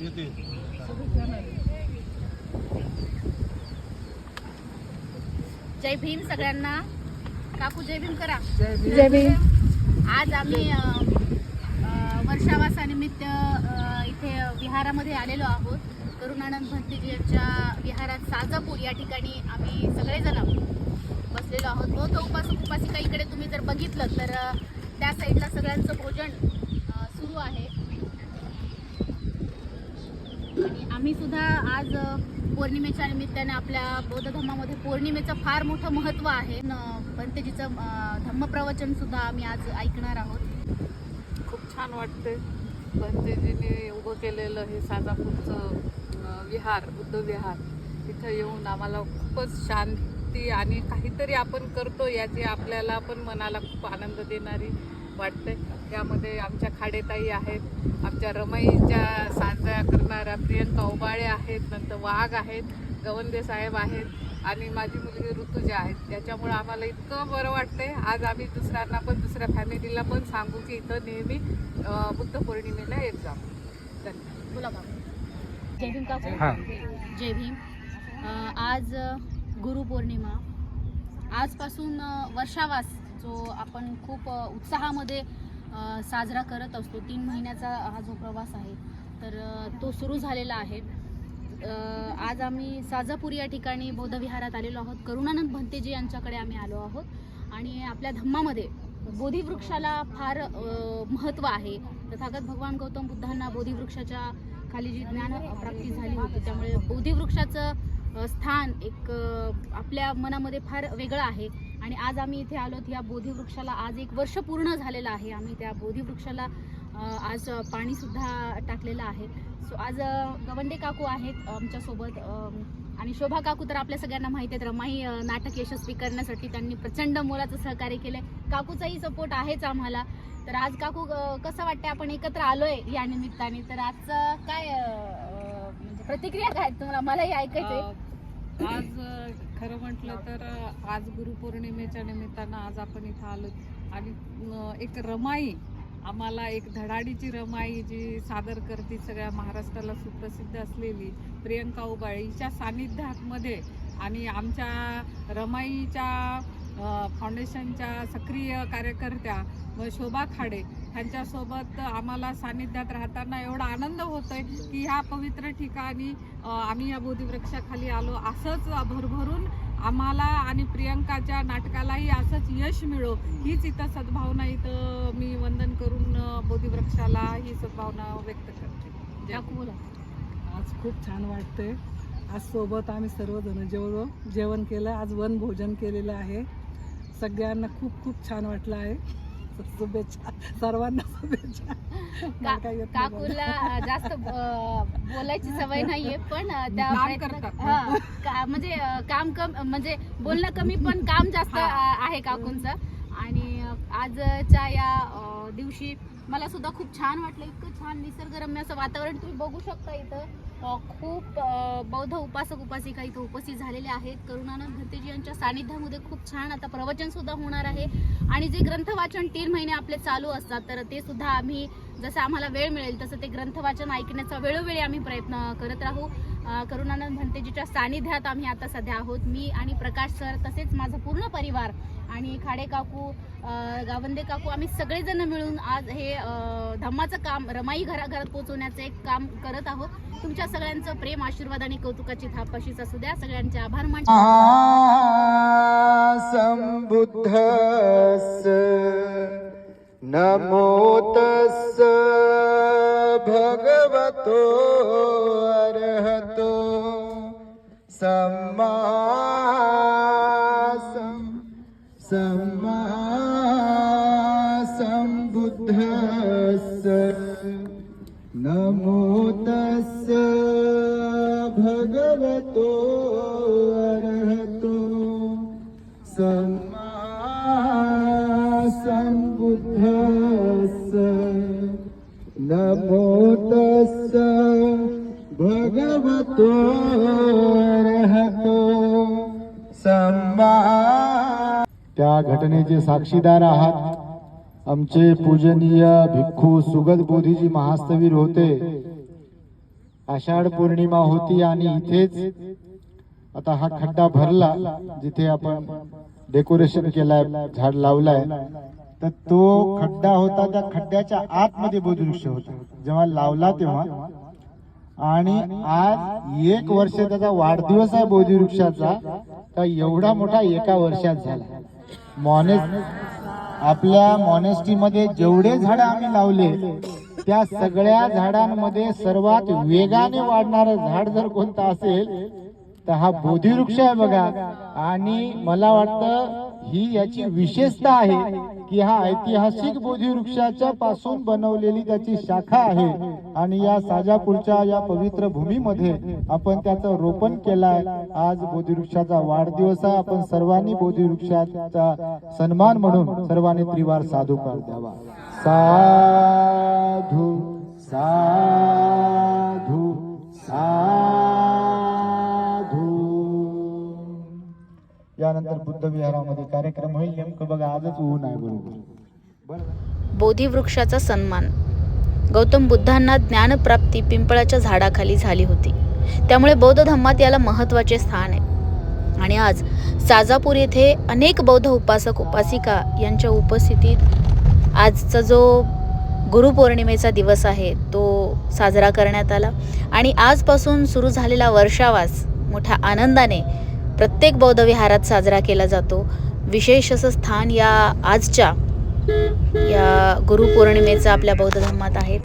येते. जय भीम सगळ्यांना. काकू जय भीम करा. जय भीम. आज आम्ही वर्षावासानिमित्त इथे विहारामध्ये आलेलो आहोत. करुणानंद भंतेजी यांच्या विहारात साजापूर या ठिकाणी आम्ही सगळेजण बसलेलो आहोत. बहुत उपासक उपासिका इकडे तुम्ही जर बघितलं तर त्या साईडला सगळ्यांचं भोजन सुरू आहे. आम्ही सुद्धा आज पौर्णिमेच्या निमित्ताने आपल्या बौद्ध धर्मामध्ये पौर्णिमेचं फार मोठं महत्त्व आहे. न- भंतेजीचं अ, धम्मप्रवचन सुद्धा आम्ही आज ऐकणार आहोत. खूप छान वाटते. पंतजीने उभं केलेलं हे साजापूरचं विहार बुद्ध विहार तिथं येऊन आम्हाला खूपच शांती आणि काहीतरी आपण करतो याची आपल्याला पण मनाला खूप आनंद देणारी वाटते त्यामध्ये आमच्या खाडेताई आहेत आमच्या रमाईच्या साजऱ्या करणाऱ्या प्रियंका ओबाळे आहेत नंतर वाघ आहेत गवंदे साहेब आहेत आणि माझी मुलगी ऋतुजा आहेत. त्याच्यामुळे आम्हाला इतकं बरं वाटतंय. आज आम्ही दुसऱ्यांना पण दुसऱ्या फॅमिलीला पण सांगू की इथं नेहमी बुद्ध पौर्णिमेला येत जा. धन्यवाद. बोला जय भीम हा. जय आज गुरुपौर्णिमा आजपासून वर्षावास जो आपण खूप उत्साहामध्ये साजरा करत असतो. तीन महिन्याचा हा जो प्रवास आहे तर तो सुरू झालेला आहे. आज आम्ही साजापूर या ठिकाणी बौद्धविहारात आलेलो आहोत. करुणानंद भंतेजी यांच्याकडे आम्ही आलो आहोत. आणि आपल्या धम्मामध्ये बोधिवृक्षाला फार महत्त्व आहे. तथागत भगवान गौतम बुद्धांना बोधिवृक्षाच्या खाली जी ज्ञान प्राप्ती झाली होती त्यामुळे बोधिवृक्षाचं स्थान एक आपल्या मनामध्ये फार वेगळं आहे. आणि आज आम्ही इथे आलोत या बोधीवृक्षाला आज एक वर्ष पूर्ण झालेलं आहे. आम्ही त्या बोधीवृक्षाला आज पाणीसुद्धा टाकलेलं आहे. सो आज गवंडे काकू आहेत आमच्यासोबत आणि शोभा काकू तर आपल्या सगळ्यांना माहिती आहेत. रमाई नाटक यशस्वी करण्यासाठी त्यांनी प्रचंड मोलाचं सहकार्य केलं आहे काकूचाही सपोर्ट आहेच आम्हाला. तर आज काकू कसं वाटतंय? आपण एकत्र आलोय या निमित्ताने. तर आजचं काय म्हणजे प्रतिक्रिया काय तुम्हाला? मलाही ऐकायचं आज खरं म्हटलं तर आज गुरुपौर्णिमेच्या निमित्तानं आज आपण इथं आलो. आणि एक रमाई आम्हाला एक धडाडीची रमाई जी सादर करते सगळ्या महाराष्ट्राला सुप्रसिद्ध असलेली प्रियंका उबाळे हिच्या सानिध्यामध्ये आणि आमच्या रमाईच्या फाउंडेशनच्या सक्रिय कार्यकर्त्या शोभा खाडे ह्यांच्यासोबत आम्हाला सानिध्यात राहताना एवढा आनंद होतोय की ह्या पवित्र ठिकाणी आम्ही या बोधिवृक्षाखाली आलो. असंच भरभरून आम्हाला आणि प्रियंकाच्या नाटकालाही असंच यश मिळो. हीच इथं सद्भावना इथं मी वंदन करून बोधिवृक्षाला ही सद्भावना व्यक्त करते. जय काकू बोला. आज खूप छान वाटतंय. आज सोबत आम्ही सर्वजण जेवलो. जेवण केलं. आज वन भोजन केलेलं आहे. सगळ्यांना खूप खूप छान वाटलं आहे. शुभेच्छा सर्वांना शुभेच्छा. काकूला जास्त बोलायची सवय नाहीये पण त्या प्रयत्न-. हा, म्हणजे काम कम म्हणजे बोलणं कमी पण काम जास्त आहे काकूंचं आणि आजच्या या दिवशी मला सुद्धा खूप छान वाटलं इतकं छान निसर्गरम्य असं वातावरण तुम्ही बघू शकता इथं. खूप बौद्ध उपासक उपासिका इथं उपस्थित झालेले आहेत. करुणानंद भंतेजी यांच्या सानिध्यामध्ये खूप छान आता प्रवचन सुद्धा होणार आहे. आणि जे ग्रंथ वाचन तीन महिने आपले चालू असतात तर ते सुद्धा आम्ही जसं आम्हाला वेळ मिळेल तसं ते ग्रंथ वाचन ऐकण्याचा वेळोवेळी आम्ही प्रयत्न करत राहू. करुणानंद भंतेजीच्या सानिध्यात आम्ही आता सध्या आहोत. मी आणि प्रकाश सर तसेच माझा पूर्ण परिवार आणि खाडे काकू गावंदे काकू आम्ही सगळेजण मिळून आज हे धम्माचं काम रमाई घराघरात पोहोचवण्याचं एक काम करत आहोत. तुमच्या सगळ्यांचं प्रेम आशीर्वाद आणि कौतुकाची थाप अशीच असू द्या. सगळ्यांचे आभार मानतो. सम्बुद्धस् नमो भगवतो अरहत। सम्मा सम्- सम्मा सम्बुद्धस् नमो तस् भगवतो अर्हतो सम्मा सम्बुद्धस् नमो तस् भगवतो को त्या घटनेचे साक्षीदार आहात आमचे पूजनीय भिक्खू सुगत बोधीजी महास्तवीर होते. आषाढ पौर्णिमा होती आणि इथेच आता हा खड्डा भरला जिथे आपण डेकोरेशन केलाय झाड लावलाय. तर तो खड्डा होता त्या खड्ड्याच्या आतमध्ये बोधवृक्ष होता. जेव्हा लावला तेव्हा आणि आज एक वर्ष त्याचा वाढदिवस आहे बोधिवृक्षाचा तर एवढा मोठा एका वर्षात झाला. मॉनेस आपल्या मॉनेस्टीमध्ये जेवढे झाड आम्ही लावले त्या सगळ्या झाडांमध्ये सर्वात वेगाने वाढणारं झाड जर कोणतं असेल तर हा बोधिवृक्ष आहे बघा. आणि मला वाटतं ही याची विशेषता आहे की हा ऐतिहासिक बोधिवृक्षाच्या पासून बनवलेली त्याची शाखा आहे. आणि या साजापूरच्या या पवित्र भूमीमध्ये आपण त्याचं रोपण केलंय. आज बोधिवृक्षाचा वाढदिवस आहे. आपण सर्वांनी बोधीवृक्षाचा सन्मान म्हणून सर्वांनी त्रिवार साधुकार द्यावा. साधू साधू. यानंतर बुद्ध विहारामध्ये कार्यक्रम होईल. नेमकं बघा आजच ऊन आहे बरोबर. बोधी वृक्षाचा सन्मान. गौतम बुद्धांना ज्ञानप्राप्ती पिंपळाच्या झाडाखाली झाली होती. त्यामुळे बौद्ध धम्मात याला महत्त्वाचे स्थान आहे. आणि आज साजापूर येथे अनेक बौद्ध उपासक उपासिका यांच्या उपस्थितीत आजचा जो गुरुपौर्णिमेचा दिवस आहे तो साजरा करण्यात आला. आणि आजपासून सुरू झालेला वर्षावास मोठ्या आनंदाने प्रत्येक बौद्ध विहारात साजरा केला जातो. विशेष असं स्थान या आजच्या या गुरुपौर्णिमेचं आपल्या बौद्ध धर्मात आहे.